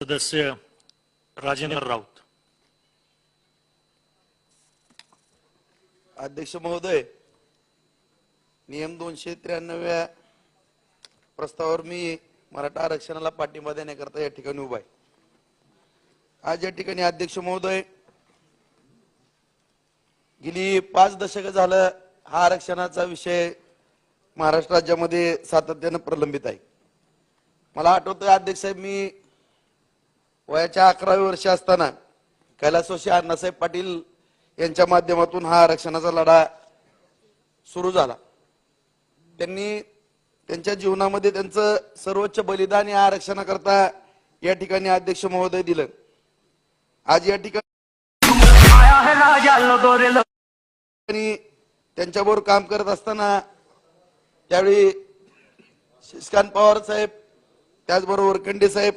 सदस्य राजेंद्र राऊत. अध्यक्ष महोदय नियम दोनशे त्र्याण्णव्या प्रस्तावावर मी मराठा आरक्षणाला पाठिंबा देण्याकरता या ठिकाणी उभा आहे. आज या ठिकाणी अध्यक्ष महोदय गेली पाच दशक झालं हा आरक्षणाचा विषय महाराष्ट्र राज्यामध्ये सातत्यानं प्रलंबित आहे. मला आठवतंय अध्यक्ष साहेब मी वयाच्या अकरावी वर्ष असताना कैलासवासी अण्णासाहेब पाटील यांच्या माध्यमातून हा आरक्षणाचा लढा सुरू झाला. त्यांनी त्यांच्या जीवनामध्ये त्यांचं सर्वोच्च बलिदान या आरक्षणाकरता या ठिकाणी अध्यक्ष महोदय दिलं. आज या ठिकाणी त्यांच्याबरोबर काम करत असताना त्यावेळी शशिकांत पवार साहेब त्याचबरोबर कंडे साहेब